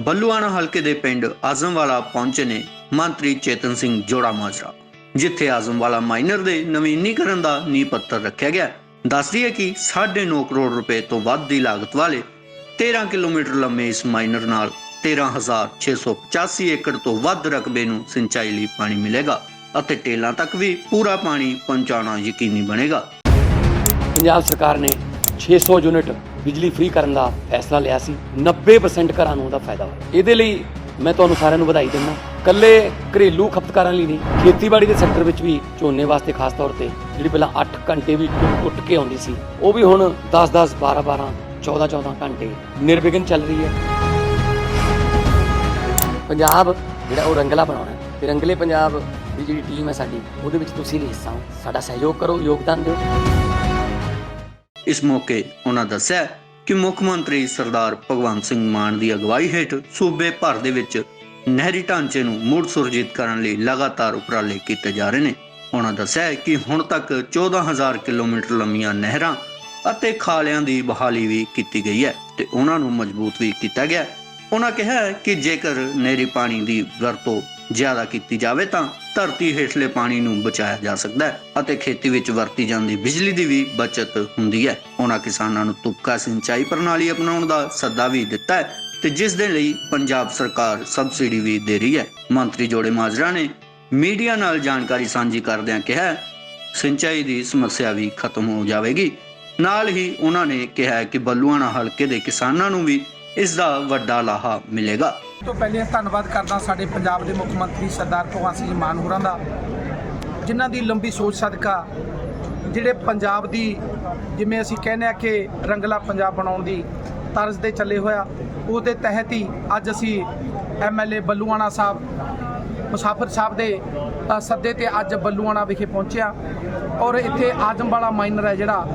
ਬੱਲੂਆਣਾ ਹਲਕੇ ਦੇ ਪਿੰਡ ਆਜ਼ਮਵਾਲਾ ਪਹੁੰਚੇ ਨੇ ਮੰਤਰੀ ਚੇਤਨ ਸਿੰਘ ਜੋੜਾ ਮਾਜਰਾ, ਜਿੱਥੇ ਆਜ਼ਮਵਾਲਾ ਮਾਈਨਰ ਦੇ ਨਵੀਨੀਕਰਨ ਦਾ ਨੀਂਹ ਪੱਥਰ ਰੱਖਿਆ ਗਿਆ। ਦੱਸਦੀ ਹੈ ਕਿ 9.5 ਕਰੋੜ ਰੁਪਏ ਤੋਂ ਵੱਧ ਦੀ ਲਾਗਤ ਵਾਲੇ 13 ਕਿਲੋਮੀਟਰ ਲੰਮੇ ਇਸ ਮਾਈਨਰ ਨਾਲ 13685 ਏਕੜ ਤੋਂ ਵੱਧ ਰਕਬੇ ਨੂੰ ਸਿੰਚਾਈ ਲਈ ਪਾਣੀ ਮਿਲੇਗਾ ਅਤੇ ਟੇਲਾਂ ਤੱਕ ਵੀ ਪੂਰਾ ਪਾਣੀ ਪਹੁੰਚਾਉਣਾ ਯਕੀਨੀ ਬਣੇਗਾ। ਪੰਜਾਬ ਸਰਕਾਰ ਨੇ 600 ਯੂਨਿਟ ਬਿਜਲੀ ਫ੍ਰੀ ਕਰਨ ਦਾ ਫੈਸਲਾ ਲਿਆ ਸੀ। 90% ਘਰਾਂ ਨੂੰ ਉਹਦਾ ਫਾਇਦਾ ਹੋਇਆ। ਇਹਦੇ ਲਈ ਮੈਂ ਤੁਹਾਨੂੰ ਸਾਰਿਆਂ ਨੂੰ ਵਧਾਈ ਦਿੰਦਾ ਕੱਲੇ ਘਰੇਲੂ ਖਪਤਕਾਰਾਂ ਲਈ ਨਹੀਂ, ਖੇਤੀਬਾੜੀ ਦੇ ਸੈਕਟਰ ਵਿੱਚ ਵੀ ਝੋਨੇ ਵਾਸਤੇ ਖਾਸ ਤੌਰ ਤੇ ਜਿਹੜੀ ਪਹਿਲਾਂ 8 ਘੰਟੇ ਵੀ ਟੁੱਟ ਕੇ ਆਉਂਦੀ ਸੀ, ਉਹ ਵੀ ਹੁਣ 10 10 12 12 14 14 ਘੰਟੇ ਨਿਰਵਿਘਨ ਚੱਲ ਰਹੀ ਹੈ। ਪੰਜਾਬ ਜਿਹੜਾ ਉਹ ਰੰਗਲਾ ਬਣਾਉਣਾ ਹੈ। ਤੇ ਰੰਗਲੇ ਪੰਜਾਬ ਦੀ ਜਿਹੜੀ ਟੀਮ ਹੈ ਸਾਡੀ, ਉਹਦੇ ਵਿੱਚ ਤੁਸੀਂ ਵੀ ਹਿੱਸਾ ਹੋ। ਸਾਡਾ ਸਹਿਯੋਗ ਕਰੋ, ਯੋਗਦਾਨ ਦਿਓ। ਇਸ ਮੌਕੇ ਉਹਨਾਂ ਦੱਸਿਆ ਕਿ ਮੁੱਖ ਮੰਤਰੀ ਸਰਦਾਰ ਭਗਵੰਤ ਸਿੰਘ ਮਾਨ ਦੀ ਅਗਵਾਈ ਹੇਠ ਸੂਬੇ ਭਰ ਦੇ ਵਿੱਚ ਨਹਿਰੀ ਢਾਂਚੇ ਨੂੰ ਮੁੜ ਸੁਰਜੀਤ ਕਰਨ ਲਈ ਲਗਾਤਾਰ ਉਪਰਾਲੇ ਕੀਤੇ ਜਾ ਰਹੇ ਨੇ। ਉਹਨਾਂ ਦੱਸਿਆ ਕਿ ਹੁਣ ਤੱਕ 14000 ਕਿਲੋਮੀਟਰ ਲੰਮੀਆਂ ਨਹਿਰਾਂ ਅਤੇ ਖਾਲਿਆਂ ਦੀ ਬਹਾਲੀ ਵੀ ਕੀਤੀ ਗਈ ਹੈ ਤੇ ਉਹਨਾਂ ਨੂੰ ਮਜ਼ਬੂਤ ਵੀ ਕੀਤਾ ਗਿਆ। ਉਹਨਾਂ ਕਿਹਾ ਹੈ ਕਿ ਜੇਕਰ ਨਹਿਰੀ ਪਾਣੀ ਦੀ ਵਰਤੋਂ ਜ਼ਿਆਦਾ ਕੀਤੀ ਜਾਵੇ ਤਾਂ ਧਰਤੀ ਹੇਠਲੇ ਪਾਣੀ ਨੂੰ ਬਚਾਇਆ ਜਾ ਸਕਦਾ ਹੈ ਅਤੇ ਖੇਤੀ ਵਿੱਚ ਵਰਤੀ ਜਾਂਦੀ ਬਿਜਲੀ ਦੀ ਵੀ ਬਚਤ ਹੁੰਦੀ ਹੈ। ਉਹਨਾਂ ਕਿਸਾਨਾਂ ਨੂੰ ਤੁਪਕਾ ਸਿੰਚਾਈ ਪ੍ਰਣਾਲੀ ਅਪਣਾਉਣ ਦਾ ਸੱਦਾ ਵੀ ਦਿੱਤਾ ਹੈ ਤੇ ਜਿਸ ਦੇ ਲਈ ਪੰਜਾਬ ਸਰਕਾਰ ਸਬਸਿਡੀ ਵੀ ਦੇ ਰਹੀ ਹੈ। ਮੰਤਰੀ ਜੋੜੇ ਮਾਜਰਾ ਨੇ ਮੀਡੀਆ ਨਾਲ ਜਾਣਕਾਰੀ ਸਾਂਝੀ ਕਰਦਿਆਂ ਕਿਹਾ, ਸਿੰਚਾਈ ਦੀ ਸਮੱਸਿਆ ਵੀ ਖਤਮ ਹੋ ਜਾਵੇਗੀ। ਨਾਲ ਹੀ ਉਹਨਾਂ ਨੇ ਕਿਹਾ ਕਿ ਬੱਲੂਆਣਾ ਹਲਕੇ ਦੇ ਕਿਸਾਨਾਂ ਨੂੰ ਵੀ ਇਸ ਦਾ ਵੱਡਾ ਲਾਹਾ ਮਿਲੇਗਾ। ਤੋਂ ਪਹਿਲੇ ਧੰਨਵਾਦ ਕਰਦਾ ਸਾਡੇ ਪੰਜਾਬ ਦੇ ਮੁੱਖ ਮੰਤਰੀ ਸਰਦਾਰ ਭਗਵੰਤ ਸਿੰਘ ਮਾਨ ਹੋਰਾਂ ਦਾ, ਜਿਨ੍ਹਾਂ ਦੀ ਲੰਬੀ ਸੋਚ ਸਦਕਾ ਜਿਹੜੇ ਪੰਜਾਬ ਦੀ ਜਿਵੇਂ ਅਸੀਂ ਕਹਿੰਦੇ ਆ ਕਿ ਰੰਗਲਾ ਪੰਜਾਬ ਬਣਾਉਣ ਦੀ ਤਰਜ਼ ਤੇ ਚੱਲੇ ਹੋਇਆ, ਉਹਦੇ ਤਹਿਤ ਹੀ ਅੱਜ ਅਸੀਂ ਐਮਐਲਏ ਬੱਲੂਆਣਾ ਸਾਹਿਬ, ਮੁਸਾਫਰ ਸਾਹਿਬ ਦੇ ਸੱਦੇ ਤੇ ਅੱਜ ਬੱਲੂਆਣਾ ਵਿਖੇ ਪਹੁੰਚਿਆ। ਔਰ ਇੱਥੇ ਆਜਮਵਾਲਾ ਮਾਈਨਰ ਹੈ ਜਿਹੜਾ,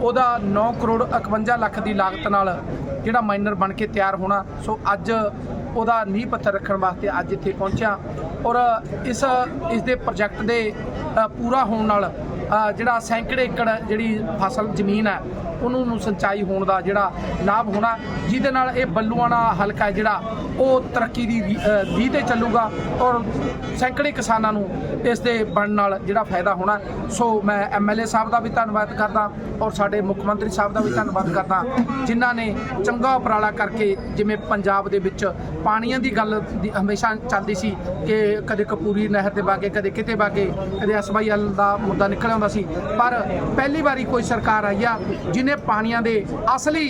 ਉਹਦਾ 9 ਕਰੋੜ 51 ਲੱਖ ਦੀ ਲਾਗਤ ਨਾਲ ਜਿਹੜਾ ਮਾਈਨਰ ਬਣ ਕੇ ਤਿਆਰ ਹੋਣਾ। ਸੋ ਅੱਜ ਉਹਦਾ ਨੀਂਹ ਪੱਥਰ ਰੱਖਣ ਵਾਸਤੇ ਅੱਜ ਇੱਥੇ ਪਹੁੰਚਿਆ ਔਰ ਇਸ ਇਸ ਦੇ ਪ੍ਰੋਜੈਕਟ ਦੇ ਪੂਰਾ ਹੋਣ ਨਾਲ ਜਿਹੜਾ ਸੈਂਕੜੇ ਏਕੜ ਜਿਹੜੀ ਫਸਲ ਜ਼ਮੀਨ ਹੈ ਉਹਨੂੰ ਨੂੰ ਸਿੰਚਾਈ ਹੋਣ ਦਾ ਜਿਹੜਾ ਲਾਭ ਹੋਣਾ, ਜਿਹਦੇ ਨਾਲ ਇਹ ਬੱਲੂਆਣਾ ਹਲਕਾ ਹੈ ਜਿਹੜਾ ਉਹ ਤਰੱਕੀ ਦੀ ਵੀ ਤੇ ਚੱਲੂਗਾ ਔਰ ਸੈਂਕੜੇ ਕਿਸਾਨਾਂ ਨੂੰ ਇਸ ਦੇ ਬਣਨ ਨਾਲ ਜਿਹੜਾ ਫਾਇਦਾ ਹੋਣਾ। ਸੋ ਮੈਂ ਐਮਐਲਏ ਸਾਹਿਬ ਦਾ ਵੀ ਧੰਨਵਾਦ ਕਰਦਾ ਔਰ ਸਾਡੇ ਮੁੱਖ ਮੰਤਰੀ ਸਾਹਿਬ ਦਾ ਵੀ ਧੰਨਵਾਦ ਕਰਦਾ, ਜਿਨ੍ਹਾਂ ਨੇ ਚੰਗਾ ਉਪਰਾਲਾ ਕਰਕੇ ਜਿਵੇਂ ਪੰਜਾਬ ਦੇ ਵਿੱਚ ਪਾਣੀਆਂ ਦੀ ਗੱਲ ਦੀ ਹਮੇਸ਼ਾ ਚੱਲਦੀ ਸੀ ਕਿ ਕਦੇ ਕਪੂਰੀ ਨਹਿਰ ਤੇ ਬਾਗੇ, ਕਦੇ ਕਿਤੇ ਬਾਗੇ, ਕਦੇ ਅਸਬਾਈਲ ਦਾ ਮੁੱਦਾ ਨਿਕਲ ਆਉਂਦਾ ਸੀ। ਪਰ ਪਹਿਲੀ ਵਾਰੀ ਕੋਈ ਸਰਕਾਰ ਆਈ ਆ, ਜਿਨੇ ਪਾਣੀਆਂ ਦੇ ਅਸਲੀ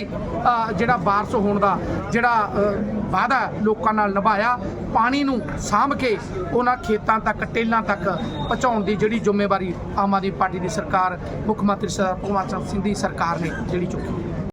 ਜਿਹੜਾ ਵਾਰਸ ਹੋਣ ਦਾ ਜਿਹੜਾ ਵਾਅਦਾ ਲੋਕਾਂ ਨਾਲ ਨਿਭਾਇਆ, ਪਾਣੀ ਨੂੰ ਸਾਂਭ ਕੇ ਉਹਨਾਂ ਖੇਤਾਂ ਤੱਕ, ਟੇਲਾਂ ਤੱਕ ਪਹੁੰਚਾਉਣ ਦੀ ਜਿਹੜੀ ਜ਼ਿੰਮੇਵਾਰੀ ਆਮ ਆਦਮੀ ਪਾਰਟੀ ਦੀ ਸਰਕਾਰ, ਮੁੱਖ ਮੰਤਰੀ ਸਰਦਾਰ ਭਗਵੰਤ ਸਿੰਘ ਦੀ ਸਰਕਾਰ ਨੇ ਜਿਹੜੀ ਚੁੱਕੀ